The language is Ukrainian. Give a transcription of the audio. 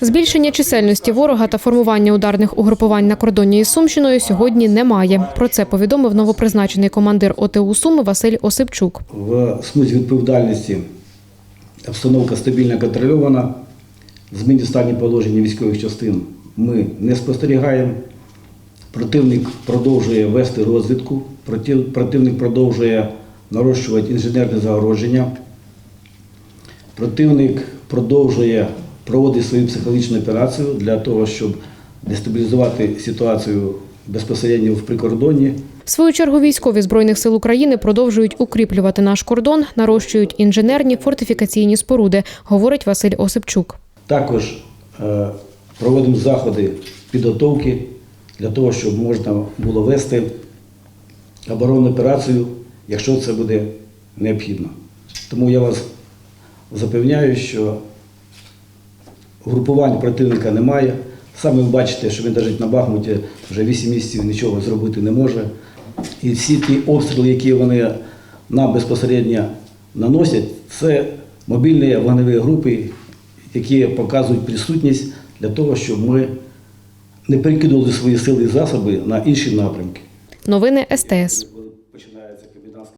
Збільшення чисельності ворога та формування ударних угрупувань на кордоні із Сумщиною сьогодні немає. Про це повідомив новопризначений командир ОТУ Суми Василь Осипчук. В смузі відповідальності обстановка стабільно контрольована. Змін в стані положення військових частин ми не спостерігаємо. Противник продовжує вести розвідку, противник продовжує нарощувати інженерне загородження. Противник продовжує проводити свою психологічну операцію для того, щоб дестабілізувати ситуацію безпосередньо в прикордонні. В свою чергу військові збройних сил України продовжують укріплювати наш кордон, нарощують інженерні фортифікаційні споруди, говорить Василь Осипчук. Також е, проводимо заходи підготовки для того, щоб можна було вести оборонну операцію, якщо це буде необхідно. Тому я вас запевняю, що групувань противника немає. Саме ви бачите, що він навіть на Бахмуті вже 8 місяців нічого зробити не може. І всі ті обстріли, які вони нам безпосередньо наносять, це мобільні вогневі групи, які показують присутність для того, щоб ми не перекидували свої сили і засоби на інші напрямки. Новини СТС.